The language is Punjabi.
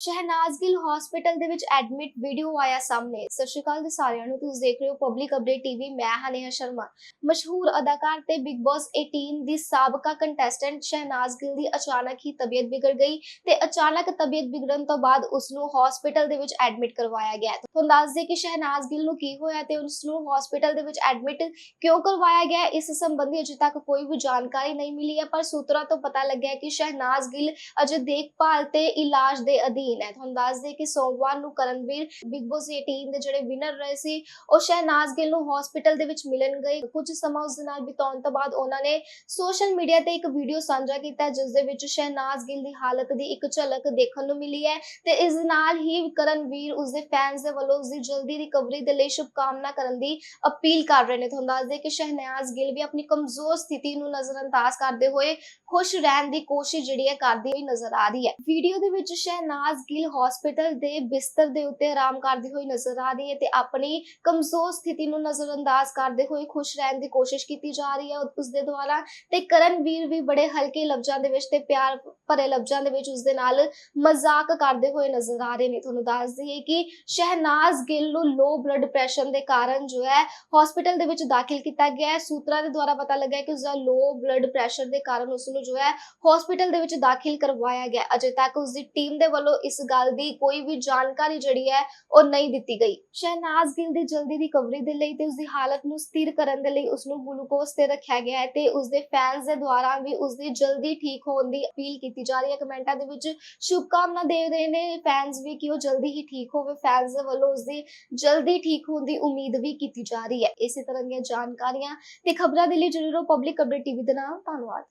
ਸ਼ਹਿਨਾਜ਼ ਗਿੱਲ ਹਸਪੀਟਲ ਦੇ ਵਿੱਚ ਐਡਮਿਟ ਵੀਡੀਓ ਆਇਆ ਸਾਹਮਣੇ। ਸਤਿ ਸ਼੍ਰੀ ਅਕਾਲ ਜੀ ਸਾਰਿਆਂ ਨੂੰ, ਤੁਸੀਂ ਦੇਖ ਰਹੇ ਹੋ ਪਬਲਿਕ ਅਪਡੇਟ ਟੀਵੀ ਮੈਂ ਹਨੇਹਾ ਸ਼ਰਮਾ। ਮਸ਼ਹੂਰ ਅਦਾਕਾਰ ਤੇ ਬਿਗ ਬਾਸ 18 ਦੀ ਸਾਬਕਾ ਕੰਟੈਸਟੈਂਟ ਸ਼ਹਿਨਾਜ਼ ਗਿੱਲ ਦੀ ਅਚਾਨਕ ਹੀ ਤਬੀਅਤ ਵਿਗੜ ਗਈ ਤੇ ਅਚਾਨਕ ਤਬੀਅਤ ਵਿਗੜਨ ਤੋਂ ਬਾਅਦ ਉਸ ਨੂੰ ਹਸਪੀਟਲ ਦੇ ਵਿੱਚ ਐਡਮਿਟ ਕਰਵਾਇਆ ਗਿਆ। ਤੁਹਾਨੂੰ ਦੱਸ ਦੇ ਕਿ ਸ਼ਹਿਨਾਜ਼ ਗਿੱਲ ਨੂੰ ਕੀ ਹੋਇਆ ਤੇ ਉਸ ਨੂੰ ਹਸਪੀਟਲ ਦੇ ਵਿੱਚ ਐਡਮਿਟ ਕਿਉਂ ਕਰਵਾਇਆ ਗਿਆ, ਇਸ ਸੰਬੰਧੀ ਅਜੇ ਤੱਕ ਕੋਈ ਵੀ ਜਾਣਕਾਰੀ ਨਹੀਂ ਮਿਲੀ ਹੈ, ਪਰ ਸੂਤਰਾਂ ਤੋਂ ਪਤਾ ਲੱਗਿਆ ਕਿ ਸ਼ਹਿਨਾਜ਼ ਗਿੱਲ ਅਜੇ ਦੇਖਭਾਲ ਤੇ ਇਲਾਜ ਦੇ ਅਧੀਨ ਹੈ। ਤੁਹਾਨੂੰ ਦੱਸ ਦੇ ਕਿ ਸੋਮਵਾਰ ਨੂੰ ਕਰਨਵੀਰ ਬਿਗ ਬੋਸ 18 ਦੇ ਜਿਹੜੇ ਵਿਨਰ ਰਹੇ ਸੀ, ਉਹ ਸ਼ਹਿਨਾਜ਼ ਗਿੱਲ ਨੂੰ ਹਸਪੀਟਲ ਦੇ ਵਿੱਚ ਮਿਲਣ ਗਏ। ਕੁਝ ਸਮਾਂ ਉਸ ਦੇ ਨਾਲ ਬਿਤਾਉਣ ਤੋਂ ਬਾਅਦ ਉਹਨਾਂ ਨੇ ਸੋਸ਼ਲ ਮੀਡੀਆ ਤੇ ਇੱਕ ਵੀਡੀਓ ਸਾਂਝਾ ਕੀਤਾ, ਜਿਸ ਦੇ ਵਿੱਚ ਸ਼ਹਿਨਾਜ਼ ਗਿੱਲ ਦੀ ਹਾਲਤ ਦੀ ਇੱਕ ਝਲਕ ਦੇਖਣ ਨੂੰ ਮਿਲੀ ਹੈ ਤੇ ਇਸ ਨਾਲ ਹੀ ਕਰਨਵੀਰ ਉਸ ਦੇ ਫੈਨਸ ਦੇ ਵੱਲੋਂ ਉਸ ਦੀ ਜਲਦੀ ਰਿਕਵਰੀ ਦੇ ਲਈ ਸ਼ੁਭਕਾਮਨਾ ਕਰਨ ਦੀ ਅਪੀਲ ਕਰ ਰਹੇ ਨੇ। ਤੁਹਾਨੂੰ ਦੱਸ ਦੇ ਕਿ ਸ਼ਹਿਨਾਜ਼ ਗਿੱਲ ਵੀ ਆਪਣੀ ਕਮਜ਼ੋਰ ਸਥਿਤੀ ਨੂੰ ਨਜ਼ਰਅੰਦਾਜ਼ ਕਰਦੇ ਹੋਏ ਖੁਸ਼ ਰਹਿਣ ਦੀ ਕੋਸ਼ਿਸ਼ ਜਿਹੜੀ ਹੈ ਕਰਦੀ ਹੋਈ ਨਜ਼ਰ ਆ ਰਹੀ ਹੈ। ਵੀਡੀਓ ਦੇ ਵਿੱਚ ਸ਼ਹਿਨਾਜ਼ ਗਿੱਲ ਹਸਪੀਟਲ ਦੇ ਬਿਸਤਰ ਦੇ ਉੱਤੇ ਆਰਾਮ ਕਰਦੀ ਹੋਈ ਨਜ਼ਰ ਆ ਰਹੀ ਹੈ ਤੇ ਆਪਣੀ ਕਮਜ਼ੋਰ ਸਥਿਤੀ ਨੂੰ ਨਜ਼ਰਅੰਦਾਜ਼ ਕਰਦੇ ਹੋਏ ਖੁਸ਼ ਰਹਿਣ ਦੀ ਕੋਸ਼ਿਸ਼ ਕੀਤੀ ਜਾ ਰਹੀ ਹੈ ਉਸ ਦੇ ਦੁਆਰਾ ਤੇ ਕਰਨਵੀਰ ਵੀ ਬੜੇ ਹਲਕੇ ਲਫ਼ਜ਼ਾਂ ਦੇ ਵਿੱਚ ਤੇ ਪਿਆਰ ਭਰੇ ਲਫ਼ਜ਼ਾਂ ਦੇ ਵਿੱਚ ਉਸ ਦੇ ਨਾਲ ਮਜ਼ਾਕ ਕਰਦੇ ਹੋਏ ਨਜ਼ਰ ਆ ਰਹੇ ਨੇ। ਤੁਹਾਨੂੰ ਦੱਸ ਦਈਏ ਕਿ ਸ਼ਹਿਨਾਜ਼ ਗਿੱਲ ਨੂੰ ਲੋ ਬਲੱਡ ਪ੍ਰੈਸ਼ਰ ਦੇ ਕਾਰਨ ਜੋ ਹੈ ਹਸਪੀਟਲ ਦੇ ਵਿੱਚ ਦਾਖਲ ਕੀਤਾ ਗਿਆ ਹੈ। ਸੂਤਰਾਂ ਦੇ ਦੁਆਰਾ ਪਤਾ ਲੱਗਾ ਕਿ ਉਸ ਦਾ ਲੋ ਬਲੱਡ ਪ੍ਰੈਸ਼ਰ ਦੇ ਕਾਰਨ ਉਸ ਨੂੰ ਜੋ ਹੈ ਹਸਪੀਟਲ ਦੇ ਵਿੱਚ ਦਾਖਲ ਕਰਵਾਇਆ ਗਿਆ ਅਜੇ ਤੱਕ ਉਸ ਦੀ ਟੀਮ ਦੇ ਵੱਲੋਂ ਇਸ ਗੱਲ ਦੀ ਕੋਈ ਵੀ ਜਾਣਕਾਰੀ ਜਿਹੜੀ ਹੈ ਉਹ ਨਹੀਂ ਦਿੱਤੀ ਗਈ। ਸ਼ਹਿਨਾਜ਼ ਗਿੱਲ ਦੀ ਜਲਦੀ ਰਿਕਵਰੀ ਦੇ ਲਈ ਤੇ ਉਸ ਦੀ ਹਾਲਤ ਨੂੰ ਸਥਿਰ ਕਰਨ ਦੇ ਲਈ ਉਸ ਨੂੰ ਗਲੂਕੋਜ਼ ਤੇ ਰੱਖਿਆ ਗਿਆ ਹੈ ਤੇ ਉਸ ਦੇ ਫੈਨਸ ਦੇ ਦੁਆਰਾ ਵੀ ਉਸ ਦੀ ਜਲਦੀ ਠੀਕ ਹੋਣ ਦੀ ਅਪੀਲ ਕੀਤੀ ਜਾ ਰਹੀ ਹੈ। ਕਮੈਂਟਾਂ ਦੇ ਵਿੱਚ ਸ਼ੁਭਕਾਮਨਾ ਦੇ ਰਹੇ ਨੇ ਫੈਨਸ ਵੀ ਕਿ ਉਹ ਜਲਦੀ ਹੀ ਠੀਕ ਹੋਵੇ। ਫੈਨਸ ਦੇ ਵੱਲੋਂ ਉਸ ਦੀ ਜਲਦੀ ਠੀਕ ਹੋਣ ਦੀ ਉਮੀਦ ਵੀ ਕੀਤੀ ਜਾ ਰਹੀ ਹੈ। ਇਸੇ ਤਰ੍ਹਾਂ ਦੀਆਂ ਜਾਣਕਾਰੀਆਂ ਤੇ ਖਬਰਾਂ ਦੇ ਲਈ ਜਰੂਰ ਪਬਲਿਕ ਅਪਡੇਟ ਟੀਵੀ ਦੇ ਨਾਲ। ਧੰਨਵਾਦ।